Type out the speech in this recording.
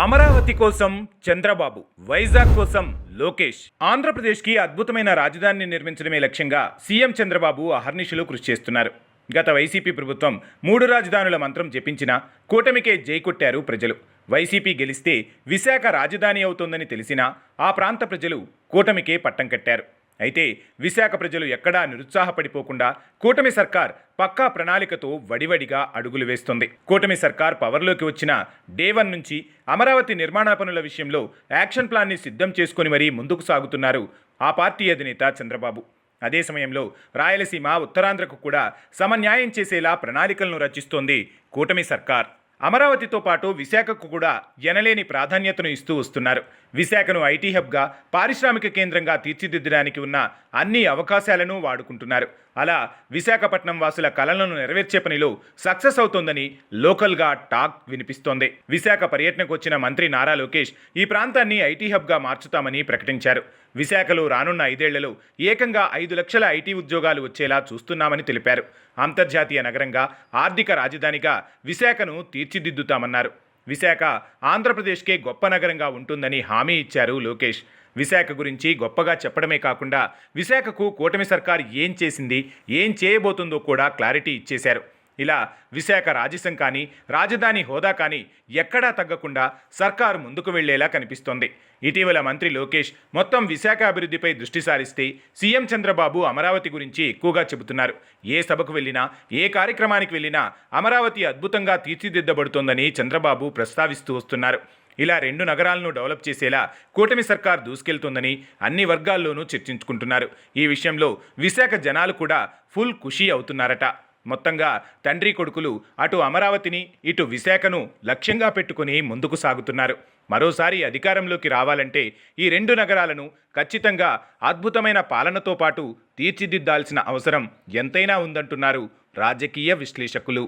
అమరావతి కోసం చంద్రబాబు వైజాగ్ కోసం లోకేష్. ఆంధ్రప్రదేశ్కి అద్భుతమైన రాజధానిని నిర్మించడమే లక్ష్యంగా సీఎం చంద్రబాబు అహర్నిశలు కృషి చేస్తున్నారు. గత వైసీపీ ప్రభుత్వం మూడు రాజధానుల మంత్రం జపించినా కూటమికే జై కొట్టారు ప్రజలు. వైసీపీ గెలిస్తే విశాఖ రాజధాని అవుతోందని తెలిసినా ఆ ప్రాంత ప్రజలు కూటమికే పట్టం కట్టారు. అయితే విశాఖ ప్రజలు ఎక్కడా నిరుత్సాహపడిపోకుండా కూటమి సర్కార్ పక్కా ప్రణాళికతో వడివడిగా అడుగులు వేస్తుంది. కూటమి సర్కార్ పవర్లోకి వచ్చిన డే వన్ నుంచి అమరావతి నిర్మాణ పనుల విషయంలో యాక్షన్ ప్లాన్ని సిద్ధం చేసుకుని మరీ ముందుకు సాగుతున్నారు ఆ పార్టీ అధినేత చంద్రబాబు. అదే సమయంలో రాయలసీమ ఉత్తరాంధ్రకు కూడా సమన్యాయం చేసేలా ప్రణాళికలను రచిస్తోంది కూటమి సర్కార్. అమరావతితో పాటు విశాఖకు కూడా ఎనలేని ప్రాధాన్యతను ఇస్తూ వస్తున్నారు. విశాఖను ఐటీ హబ్గా పారిశ్రామిక కేంద్రంగా తీర్చిదిద్దడానికి ఉన్న అన్ని అవకాశాలను వాడుకుంటున్నారు. అలా విశాఖపట్నం వాసుల కలలను నెరవేర్చే పనిలో సక్సెస్ అవుతోందని లోకల్గా టాక్ వినిపిస్తోంది. విశాఖ పర్యటనకు వచ్చిన మంత్రి నారా లోకేష్ ఈ ప్రాంతాన్ని ఐటీ హబ్గా మార్చుతామని ప్రకటించారు. విశాఖలో రానున్న ఐదేళ్ళలో ఏకంగా ఐదు లక్షల ఐటీ ఉద్యోగాలు వచ్చేలా చూస్తున్నామని తెలిపారు. అంతర్జాతీయ నగరంగా ఆర్థిక రాజధానిగా విశాఖను తీర్చిదిద్దుతామన్నారు. విశాఖ ఆంధ్రప్రదేశ్కే గొప్ప నగరంగా ఉంటుందని హామీ ఇచ్చారు లోకేష్. విశాఖ గురించి గొప్పగా చెప్పడమే కాకుండా విశాఖకు కూటమి సర్కార్ ఏం చేసింది ఏం చేయబోతుందో కూడా క్లారిటీ ఇచ్చేశారు. ఇలా విశాఖ రాజసం కానీ రాజధాని హోదా కానీ ఎక్కడా తగ్గకుండా సర్కారు ముందుకు వెళ్ళేలా కనిపిస్తోంది. ఇటీవల మంత్రి లోకేష్ మొత్తం విశాఖ అభివృద్ధిపై దృష్టి సారిస్తే సీఎం చంద్రబాబు అమరావతి గురించి ఎక్కువగా చెబుతున్నారు. ఏ సభకు వెళ్ళినా ఏ కార్యక్రమానికి వెళ్ళినా అమరావతి అద్భుతంగా తీర్చిదిద్దబడుతోందని చంద్రబాబు ప్రస్తావిస్తూ వస్తున్నారు. ఇలా రెండు నగరాలను డెవలప్ చేసేలా కూటమి సర్కార్ దూసుకెళ్తోందని అన్ని వర్గాల్లోనూ చర్చించుకుంటున్నారు. ఈ విషయంలో విశాఖ జనాలు కూడా ఫుల్ ఖుషీ అవుతున్నారట. మొత్తంగా తండ్రి కొడుకులు అటు అమరావతిని ఇటు విశాఖను లక్ష్యంగా పెట్టుకుని ముందుకు సాగుతున్నారు. మరోసారి అధికారంలోకి రావాలంటే ఈ రెండు నగరాలను ఖచ్చితంగా అద్భుతమైన పాలనతో పాటు తీర్చిదిద్దాల్సిన అవసరం ఎంతైనా ఉందంటున్నారు రాజకీయ విశ్లేషకులు.